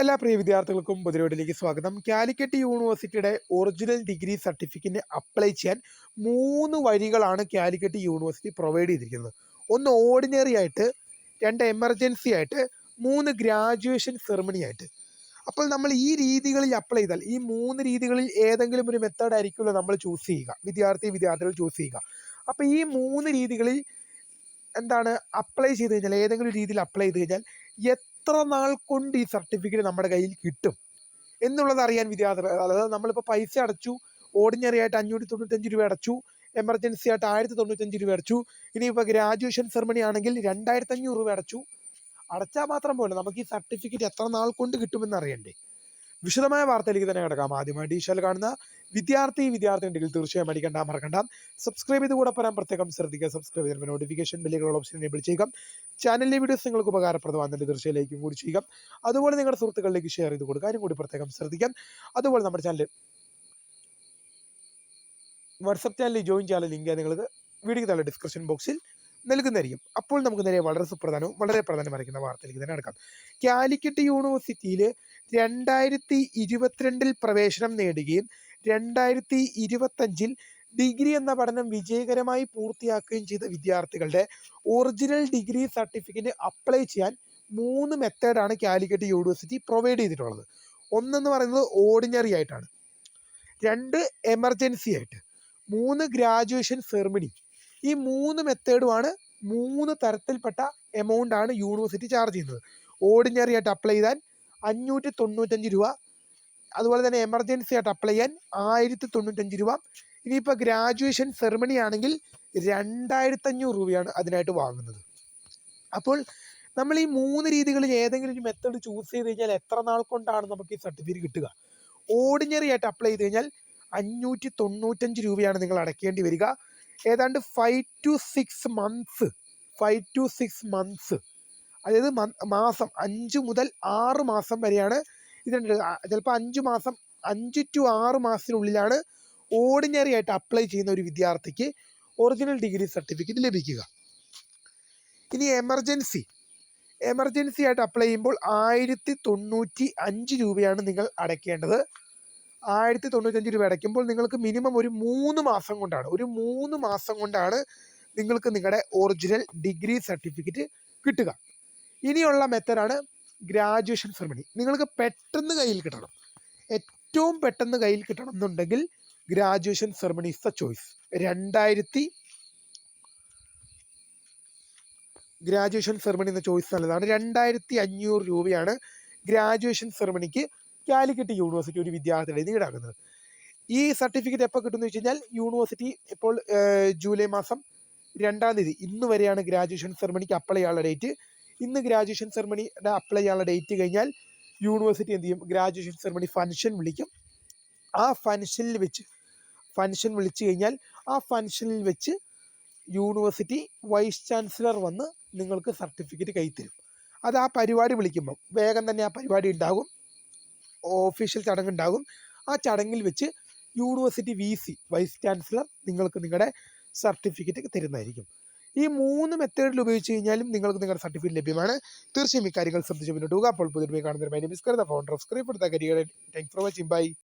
എല്ലാ പ്രിയ വിദ്യാർത്ഥികൾക്കും പുതിരോഡിലേക്ക് സ്വാഗതം. കാലിക്കറ്റ് യൂണിവേഴ്സിറ്റിയുടെ ഒറിജിനൽ ഡിഗ്രി സർട്ടിഫിക്കറ്റ് അപ്ലൈ ചെയ്യാൻ മൂന്ന് വഴികളാണ് കാലിക്കറ്റ് യൂണിവേഴ്സിറ്റി പ്രൊവൈഡ് ചെയ്തിരിക്കുന്നത്. ഒന്ന് ഓർഡിനറി ആയിട്ട് രണ്ട് എമർജൻസി ആയിട്ട് മൂന്ന് ഗ്രാജുവേഷൻ സെറമണി ആയിട്ട്. അപ്പോൾ നമ്മൾ ഈ രീതികളിൽ അപ്ലൈ ചെയ്താൽ ഈ മൂന്ന് രീതികളിൽ ഏതെങ്കിലും ഒരു മെത്തേഡ് ആയിരിക്കുമല്ലോ നമ്മൾ ചൂസ് ചെയ്യുക. വിദ്യാർത്ഥി വിദ്യാർത്ഥികൾ ചൂസ് ചെയ്യുക. അപ്പോൾ ഈ മൂന്ന് രീതികളിൽ എന്താണ്? അപ്ലൈ ചെയ്ത് കഴിഞ്ഞാൽ ഏതെങ്കിലും രീതിയിൽ അപ്ലൈ ചെയ്ത് കഴിഞ്ഞാൽ എത്ര നാൾ കൊണ്ട് ഈ സർട്ടിഫിക്കറ്റ് നമ്മുടെ കയ്യിൽ കിട്ടും? എന്നുള്ളത് അറിയാൻ വിദ്യാർത്ഥികൾ അതായത് നമ്മളിപ്പോൾ പൈസ അടച്ചു ഓർഡിനറി ആയിട്ട് അഞ്ഞൂറ്റി തൊണ്ണൂറ്റഞ്ച് രൂപ അടച്ചു എമർജൻസി ആയിട്ട് ആയിരത്തി തൊണ്ണൂറ്റഞ്ച് രൂപ അടച്ചു ഇനിയിപ്പോൾ ഗ്രാജുവേഷൻ സെറമണി ആണെങ്കിൽ രണ്ടായിരത്തി അഞ്ഞൂറ് രൂപ അടച്ചു. അടച്ചാൽ മാത്രം പോലെ നമുക്ക് ഈ സർട്ടിഫിക്കറ്റ് എത്ര നാൾ കൊണ്ട് കിട്ടുമെന്ന് അറിയണ്ടേ? വിശദമായ വാർത്തയിലേക്ക് തന്നെ കിടക്കാം. ആദ്യമായിട്ട് ഈ കാണുന്ന വിദ്യാർത്ഥി വിദ്യാർത്ഥി ഉണ്ടെങ്കിൽ തീർച്ചയായും അടിക്കണ്ട മറക്കണ്ട. സബ്സ്ക്രൈബ് ചെയ്ത് കൂടെ പറയാൻ പ്രത്യേകം ശ്രദ്ധിക്കുക. സബ്സ്ക്രൈബ് ചെയ്യുമ്പോൾ നോട്ടിഫിക്കേഷൻ ബില്ലുകളുള്ള ഓപ്ഷൻ എനേബിൾ ചെയ്യുക. ചാനലിലെ വീഡിയോസ് നിങ്ങൾക്ക് ഉപകാരപ്രദമാകുന്നുണ്ട് തീർച്ചയായും കൂടി ചെയ്യുക. അതുപോലെ നിങ്ങളുടെ സുഹൃത്തുക്കളിലേക്ക് ഷെയർ ചെയ്ത് കൊടുക്കുക. അതിനും കൂടി പ്രത്യേകം ശ്രദ്ധിക്കാം. അതുപോലെ നമ്മുടെ ചാനൽ വാട്സപ്പ് ചാനലിൽ ജോയിൻ ചെയ്യാനുള്ള ലിങ്ക് നിങ്ങൾക്ക് വീഡിയോ താഴെ ഡിസ്ക്രിപ്ഷൻ ബോക്സിൽ നൽകുന്നതായിരിക്കും. അപ്പോൾ നമുക്ക് നേരെ വളരെ സുപ്രധാനവും വളരെ പ്രധാനമായിരിക്കുന്ന വാർത്തയിലേക്ക് തന്നെ നടക്കാം കാലിക്കറ്റ് യൂണിവേഴ്സിറ്റിയിൽ രണ്ടായിരത്തി ഇരുപത്തിരണ്ടിൽ പ്രവേശനം നേടുകയും രണ്ടായിരത്തി ഇരുപത്തഞ്ചിൽ ഡിഗ്രി എന്ന പഠനം വിജയകരമായി പൂർത്തിയാക്കുകയും ചെയ്ത വിദ്യാർത്ഥികളുടെ ഒറിജിനൽ ഡിഗ്രി സർട്ടിഫിക്കറ്റ് അപ്ലൈ ചെയ്യാൻ മൂന്ന് മെത്തേഡാണ് കാലിക്കറ്റ് യൂണിവേഴ്സിറ്റി പ്രൊവൈഡ് ചെയ്തിട്ടുള്ളത്. ഒന്നെന്ന് പറയുന്നത് ഓർഡിനറി ആയിട്ടാണ്. രണ്ട് എമർജൻസി ആയിട്ട്. മൂന്ന് ഗ്രാജുവേഷൻ സെർമണി ഈ മൂന്ന് മെത്തേഡുമാണ് മൂന്ന് തരത്തിൽപ്പെട്ട എമൗണ്ട് ആണ് യൂണിവേഴ്സിറ്റി ചാർജ് ചെയ്യുന്നത്. ഓർഡിനറി ആയിട്ട് അപ്ലൈ ചെയ്താൽ അഞ്ഞൂറ്റി തൊണ്ണൂറ്റഞ്ച് രൂപ അതുപോലെ തന്നെ എമർജൻസി ആയിട്ട് അപ്ലൈ ചെയ്യാൻ ആയിരത്തി തൊണ്ണൂറ്റഞ്ച് രൂപ. ഇനിയിപ്പോൾ ഗ്രാജുവേഷൻ സെറമണി ആണെങ്കിൽ രണ്ടായിരത്തഞ്ഞൂറ് രൂപയാണ് അതിനായിട്ട് വാങ്ങുന്നത്. അപ്പോൾ നമ്മൾ ഈ മൂന്ന് രീതികളിൽ ഏതെങ്കിലും ഒരു മെത്തേഡ് ചൂസ് ചെയ്ത് കഴിഞ്ഞാൽ എത്ര നാൾ കൊണ്ടാണ് നമുക്ക് ഈ സർട്ടിഫിക്കറ്റ് കിട്ടുക? ഓർഡിനറി ആയിട്ട് അപ്ലൈ ചെയ്ത് കഴിഞ്ഞാൽ അഞ്ഞൂറ്റി തൊണ്ണൂറ്റഞ്ച് രൂപയാണ് നിങ്ങൾ അടയ്ക്കേണ്ടി വരിക. ഏതാണ്ട് five to six months five to six months അതായത് മാസം അഞ്ച് മുതൽ ആറ് മാസം വരെയാണ് ഇതിന്റെ ചിലപ്പോൾ അഞ്ച് മാസം അഞ്ച് ടു ആറ് മാസത്തിനുള്ളിലാണ് ഓർഡിനറി ആയിട്ട് അപ്ലൈ ചെയ്യുന്ന ഒരു വിദ്യാർത്ഥിക്ക് ഒറിജിനൽ ഡിഗ്രി സർട്ടിഫിക്കറ്റ് ലഭിക്കുക. ഇനി എമർജൻസി എമർജൻസി ആയിട്ട് അപ്ലൈ ചെയ്യുമ്പോൾ ആയിരത്തി തൊണ്ണൂറ്റി അഞ്ച് രൂപയാണ് നിങ്ങൾ അടയ്ക്കേണ്ടത്. ആയിരത്തി തൊണ്ണൂറ്റഞ്ച് രൂപ അടയ്ക്കുമ്പോൾ നിങ്ങൾക്ക് മിനിമം ഒരു മൂന്ന് മാസം കൊണ്ടാണ് ഒരു മൂന്ന് മാസം കൊണ്ടാണ് നിങ്ങൾക്ക് നിങ്ങളുടെ ഒറിജിനൽ ഡിഗ്രി സർട്ടിഫിക്കറ്റ് കിട്ടുക. ഇനിയുള്ള മെത്തഡാണ് ഗ്രാജുവേഷൻ സെറമണി നിങ്ങൾക്ക് പെട്ടെന്ന് കയ്യിൽ കിട്ടണം. ഏറ്റവും പെട്ടെന്ന് കയ്യിൽ കിട്ടണം എന്നുണ്ടെങ്കിൽ graduation ceremony is the choice രണ്ടായിരത്തി ഗ്രാജുവേഷൻ സെറമണി എന്ന ചോയ്സ് നല്ലതാണ്. രണ്ടായിരത്തി അഞ്ഞൂറ് രൂപയാണ് ഗ്രാജുവേഷൻ സെറമണിക്ക് കാലിക്കറ്റ് യൂണിവേഴ്സിറ്റി ഒരു വിദ്യാർത്ഥിയുടെ ഈടാക്കുന്നത് ഈ സർട്ടിഫിക്കറ്റ് എപ്പോൾ കിട്ടുമെന്ന് വെച്ച് കഴിഞ്ഞാൽ യൂണിവേഴ്സിറ്റി ഇപ്പോൾ ജൂലൈ മാസം രണ്ടാം തീയതി ഇന്ന് വരെയാണ് ഗ്രാജുവേഷൻ സെറമണിക്ക് അപ്ലൈ ചെയ്യാനുള്ള ഡേറ്റ് ഇന്ന് ഗ്രാജുവേഷൻ സെറമണിയുടെ അപ്ലൈ ചെയ്യാനുള്ള ഡേറ്റ് കഴിഞ്ഞാൽ യൂണിവേഴ്സിറ്റി എന്ത് ചെയ്യും? ഗ്രാജുവേഷൻ സെറമണി ഫങ്ഷൻ വിളിക്കും. ആ ഫങ്ഷനിൽ വെച്ച് ഫങ്ഷൻ വിളിച്ചു കഴിഞ്ഞാൽ ആ ഫങ്ഷനിൽ വെച്ച് യൂണിവേഴ്സിറ്റി വൈസ് ചാൻസലർ വന്ന് നിങ്ങൾക്ക് സർട്ടിഫിക്കറ്റ് കൈത്തരും അത് ആ പരിപാടി വിളിക്കുമ്പം വേഗം തന്നെ ആ പരിപാടി ഉണ്ടാകും. ഓഫീഷ്യൽ ചടങ്ങുണ്ടാകും. ആ ചടങ്ങിൽ വെച്ച് university V C vice chancellor നിങ്ങൾക്ക് നിങ്ങളുടെ സർട്ടിഫിക്കറ്റ് തരുന്നതായിരിക്കും. ഈ മൂന്ന് മെത്തേഡിൽ ഉപയോഗിച്ച് കഴിഞ്ഞാലും നിങ്ങൾക്ക് നിങ്ങളുടെ സർട്ടിഫിക്കറ്റ് ലഭ്യമാണ്. തീർച്ചയായും ഇക്കാര്യങ്ങൾ ശ്രദ്ധിച്ച് മുന്നോട്ട് പോകുക അപ്പോൾ പുതിയ കാണുന്ന founder of screen for career thanks for watching bye